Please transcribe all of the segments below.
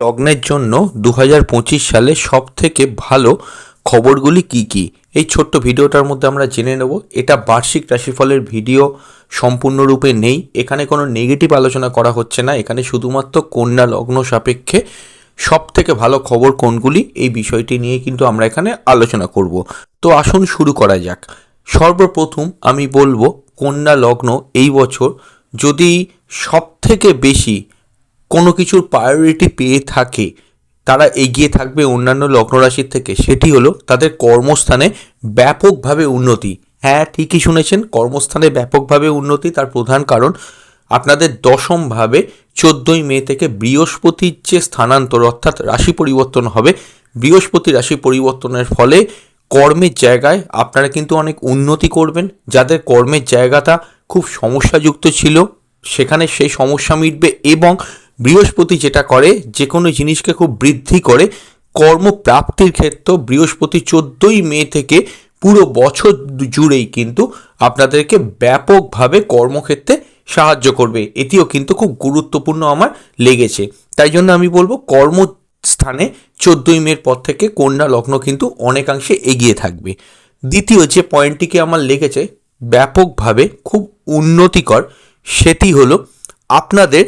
লগ্নের জন্য দু হাজার পঁচিশ সালে সব থেকে ভালো খবরগুলি কি কি? এই ছোট্ট ভিডিওটার মধ্যে আমরা জেনে নেব। এটা বার্ষিক রাশিফলের ভিডিও সম্পূর্ণরূপে নেই। এখানে কোনো নেগেটিভ আলোচনা করা হচ্ছে না। এখানে শুধুমাত্র কন্যা লগ্ন সাপেক্ষে সব থেকে ভালো খবর কোনগুলি? এই বিষয়টি নিয়ে কিন্তু আমরা এখানে আলোচনা করব। তো আসুন শুরু করা যাক। সর্বপ্রথম আমি বলব, কন্যা লগ্ন এই বছর যদি সব থেকে বেশি কোনো কিছুর প্রায়োরিটি পেয়ে থাকে, তারা এগিয়ে থাকবে অন্যান্য লগ্ন রাশির থেকে, সেটি হলো তাদের কর্মস্থানে ব্যাপকভাবে উন্নতি। হ্যাঁ ঠিকই শুনেছেন, কর্মস্থানে ব্যাপকভাবে উন্নতি তার প্রধান কারণ আপনাদের দশমভাবে চোদ্দোই মে থেকে বৃহস্পতির যে স্থানান্তর, অর্থাৎ রাশি পরিবর্তন হবে, বৃহস্পতি রাশি পরিবর্তনের ফলে কর্মের জায়গায় আপনারা কিন্তু অনেক উন্নতি করবেন। যাদের কর্মের জায়গাটা খুব সমস্যাযুক্ত ছিল, সেখানে সেই সমস্যা মিটবে এবং বৃহস্পতি যেটা করে যে কোনো জিনিসকে খুব বৃদ্ধি করে, কর্মপ্রাপ্তির ক্ষেত্রে বৃহস্পতি চোদ্দোই মে থেকে পুরো বছর জুড়েই কিন্তু আপনাদেরকে ব্যাপকভাবে কর্মক্ষেত্রে সাহায্য করবে। এটিও কিন্তু খুব গুরুত্বপূর্ণ আমার লেগেছে। তাই জন্য আমি বলব, কর্মস্থানে চোদ্দোই মের পর থেকে কন্যা লগ্ন কিন্তু অনেকাংশে এগিয়ে থাকবে। দ্বিতীয় যে পয়েন্টটিকে আমার লেগেছে, ব্যাপকভাবে খুব উন্নতিকর, সেটি হলো আপনাদের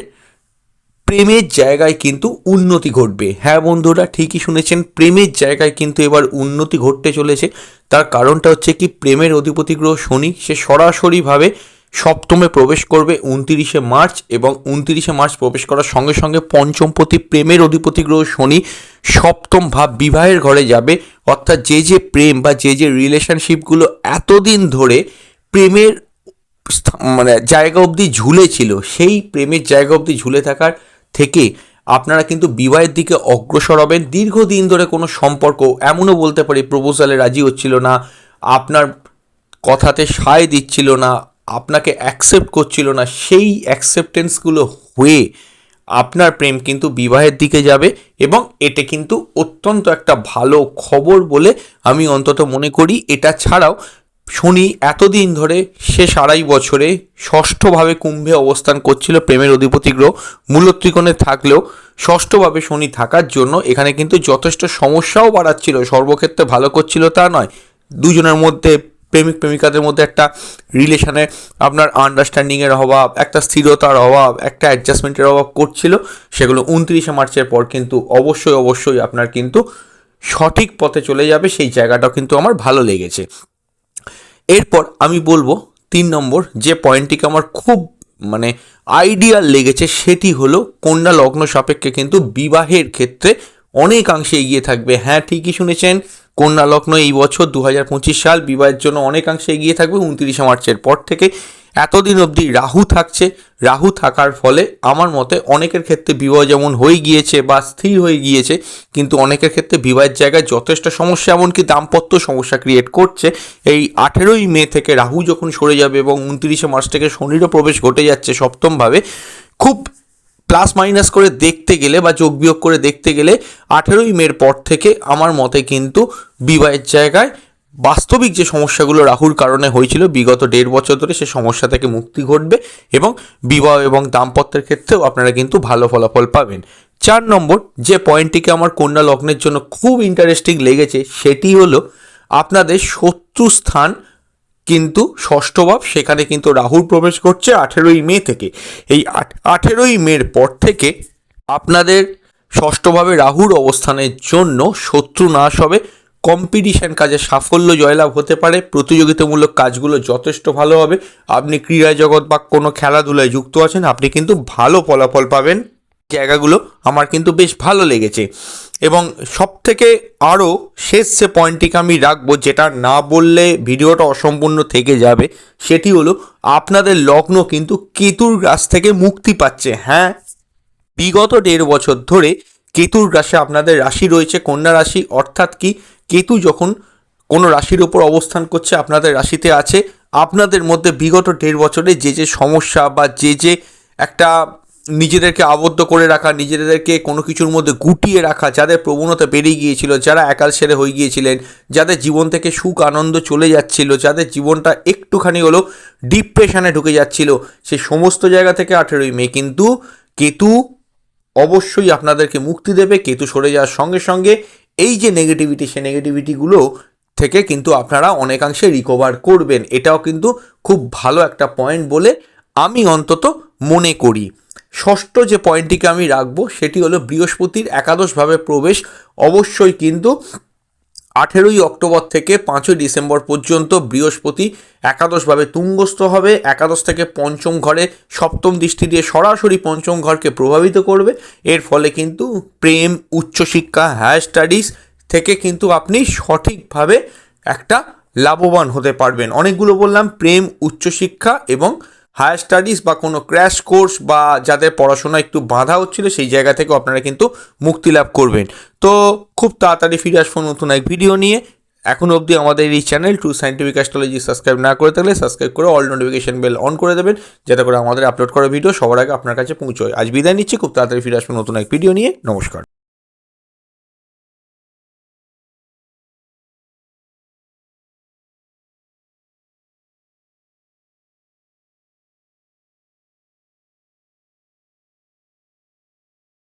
প্রেমের জায়গায় কিন্তু উন্নতি ঘটবে। হ্যাঁ বন্ধুরা, ঠিকই শুনেছেন, প্রেমের জায়গায় কিন্তু এবার উন্নতি ঘটতে চলেছে। তার কারণটা হচ্ছে কি, প্রেমের অধিপতি গ্রহ শনি, সে সরাসরিভাবে সপ্তমে প্রবেশ করবে উনতিরিশে মার্চ এবং উনতিরিশে মার্চ প্রবেশ করার সঙ্গে সঙ্গে পঞ্চমপতি প্রেমের অধিপতি গ্রহ শনি সপ্তম ভাব বিবাহের ঘরে যাবে। অর্থাৎ যে যে প্রেম বা যে যে রিলেশনশিপগুলো এতদিন ধরে প্রেমের মানে জায়গা অবধি ঝুলে ছিল সেই প্রেমের জায়গা অবধি ঝুলে থাকার থেকে আপনারা কিন্তু বিবাহের দিকে অগ্রসর হবেন। দীর্ঘদিন ধরে কোনো সম্পর্ক এমনও বলতে পারি প্রপোজালে রাজি হচ্ছিল না, আপনার কথাতে সায় দিচ্ছিল না, আপনাকে অ্যাকসেপ্ট করছিল না, সেই অ্যাকসেপ্টেন্সগুলো হয়ে আপনার প্রেম কিন্তু বিবাহের দিকে যাবে এবং এটা কিন্তু অত্যন্ত একটা ভালো খবর বলে আমি অন্তত মনে করি। এটা ছাড়াও শনি এতদিন ধরে শেষ আড়াই বছরে ষষ্ঠভাবে কুম্ভে অবস্থান করছিল প্রেমের অধিপতি গ্রহ। মূল ত্রিকোণে থাকলেও ষষ্ঠভাবে শনি থাকার জন্য এখানে কিন্তু যথেষ্ট সমস্যাও বাড়াচ্ছিল। সর্বক্ষেত্রে ভালো করছিল তা নয়। দুজনের মধ্যে, প্রেমিক প্রেমিকাদের মধ্যে একটা রিলেশনে আপনার আন্ডারস্ট্যান্ডিংয়ের অভাব, একটা স্থিরতার অভাব, একটা অ্যাডজাস্টমেন্টের অভাব করছিল। সেগুলো উনত্রিশে মার্চের পর কিন্তু অবশ্যই অবশ্যই আপনার কিন্তু সঠিক পথে চলে যাবে। সেই জায়গাটাও কিন্তু আমার ভালো লেগেছে। এরপর আমি বলব তিন নম্বর যে পয়েন্টটিকে আমার খুব মানে আইডিয়াল লেগেছে সেটি হলো কন্যা লগ্ন সাপেক্ষে কিন্তু বিবাহের ক্ষেত্রে অনেকাংশে এগিয়ে থাকবে। হ্যাঁ ঠিকই শুনেছেন। কন্যা লগ্ন এই বছর দু হাজার পঁচিশ সাল বিবাহের জন্য অনেকাংশে এগিয়ে থাকবে উনত্রিশে মার্চের পর থেকে। এতদিন অবধি রাহু থাকছে। রাহু থাকার ফলে আমার মতে অনেকের ক্ষেত্রে বিবাহ যেমন হয়ে গিয়েছে বা স্থির হয়ে গিয়েছে, কিন্তু অনেকের ক্ষেত্রে বিবাহের জায়গায় যথেষ্ট সমস্যা, এমনকি দাম্পত্য সমস্যা ক্রিয়েট করছে। এই আঠেরোই মে থেকে রাহু যখন সরে যাবে এবং উনত্রিশে মার্চ থেকে শনিরও প্রবেশ ঘটে যাচ্ছে সপ্তমভাবে, খুব প্লাস মাইনাস করে দেখতে গেলে বা যোগ বিয়োগ করে দেখতে গেলে আঠেরোই মের পর থেকে আমার মতে কিন্তু বিবাহের জায়গায় বাস্তবিক যে সমস্যাগুলো রাহুর কারণে হয়েছিল বিগত দেড় বছর ধরে সে সমস্যা থেকে মুক্তি ঘটবে এবং বিবাহ এবং দাম্পত্যের ক্ষেত্রেও আপনারা কিন্তু ভালো ফলাফল পাবেন। চার নম্বর, যে পয়েন্টটিকে আমার কন্যা লগ্নের জন্য খুব ইন্টারেস্টিং লেগেছে সেটি হলো আপনাদের শত্রু স্থান কিন্তু ষষ্ঠ ভাব, সেখানে কিন্তু রাহুর প্রবেশ করছে আঠেরোই মে থেকে। এই আঠেরোই মের পর থেকে আপনাদের ষষ্ঠভাবে রাহুর অবস্থানের জন্য শত্রু নাশ হবে। কম্পিটিশান কাজে সাফল্য জয়লাভ হতে পারে। প্রতিযোগিতামূলক কাজগুলো যথেষ্ট ভালো হবে। আপনি ক্রীড়া জগৎ বা কোনো খেলাধুলায় যুক্ত আছেন, আপনি কিন্তু ভালো ফলাফল পাবেন। জায়গাগুলো আমার কিন্তু বেশ ভালো লেগেছে। এবং সব থেকে আরও শেষ যে পয়েন্টটিকে আমি রাখব, যেটা না বললে ভিডিওটা অসম্পূর্ণ থেকে যাবে, সেটি হলো আপনাদের লগ্ন কিন্তু কেতুর গাছ থেকে মুক্তি পাচ্ছে। হ্যাঁ বিগত দেড় বছর ধরে কেতুর গ্রাসে আপনাদের রাশি রয়েছে, কন্যা রাশি, অর্থাৎ কি কেতু যখন কোনো রাশির ওপর অবস্থান করছে, আপনাদের রাশিতে আছে। আপনাদের মধ্যে বিগত দেড় বছরে যে যে সমস্যা বা যে যে একটা নিজেদেরকে আবদ্ধ করে রাখা, নিজেদেরকে কোনো কিছুর মধ্যে গুটিয়ে রাখা, যাদের প্রবণতা বেড়ে গিয়েছিল, যারা একাল সেরে হয়ে গিয়েছিলেন, যাদের জীবন থেকে সুখ, আনন্দ চলে যাচ্ছিল, যাদের জীবনটা একটুখানি হলো ডিপ্রেশনে ঢুকে যাচ্ছিল, সে সমস্ত জায়গা থেকে আঠেরোই মে। কিন্তু কেতু অবশ্যই আপনাদেরকে মুক্তি দেবে, কেতু সরে যাওয়ার সঙ্গে সঙ্গে এই যে নেগেটিভিটি সে নেগেটিভিটিগুলো থেকে কিন্তু আপনারা অনেকাংশে রিকভার করবেন। এটাও কিন্তু খুব ভালো একটা পয়েন্ট বলে আমি অন্তত মনে করি। ষষ্ঠ যে পয়েন্টটিকে আমি রাখব, সেটি হলো বৃহস্পতির একাদশভাবে প্রবেশ অবশ্যই কিন্তু আঠেরোই অক্টোবর থেকে পাঁচই ডিসেম্বর পর্যন্ত বৃহস্পতি একাদশভাবে তুঙ্গস্থ হবে। একাদশ থেকে পঞ্চম ঘরে সপ্তম দৃষ্টি দিয়ে সরাসরি পঞ্চম ঘরকে প্রভাবিত করবে। এর ফলে কিন্তু প্রেম, উচ্চশিক্ষা হায়ার স্টাডিজ থেকে কিন্তু আপনি সঠিকভাবে একটা লাভবান হতে পারবেন। অনেকগুলো বললাম, প্রেম, উচ্চশিক্ষা এবং হায়ার স্টাডিজ বা কোনো ক্র্যাশ কোর্স বা যাদের পড়াশোনা একটু বাধা হচ্ছিল, সেই জায়গা থেকেও আপনারা কিন্তু মুক্তি লাভ করবেন। তো খুব তাড়াতাড়ি ফিরে আসব নতুন এক ভিডিও নিয়ে। এখন অবধি আমাদের এই channel to scientific astrology subscribe না করে থাকলে সাবস্ক্রাইব করে অল নোটিফিকেশন বেল অন করে দেবেন, যাতে করে আমাদের আপলোড করা ভিডিও সবার আগে আপনার কাছে পৌঁছয়। আজ বিদায় নিচ্ছি, খুব তাড়াতাড়ি ফিরে আসব নতুন এক ভিডিও নিয়ে। নমস্কার।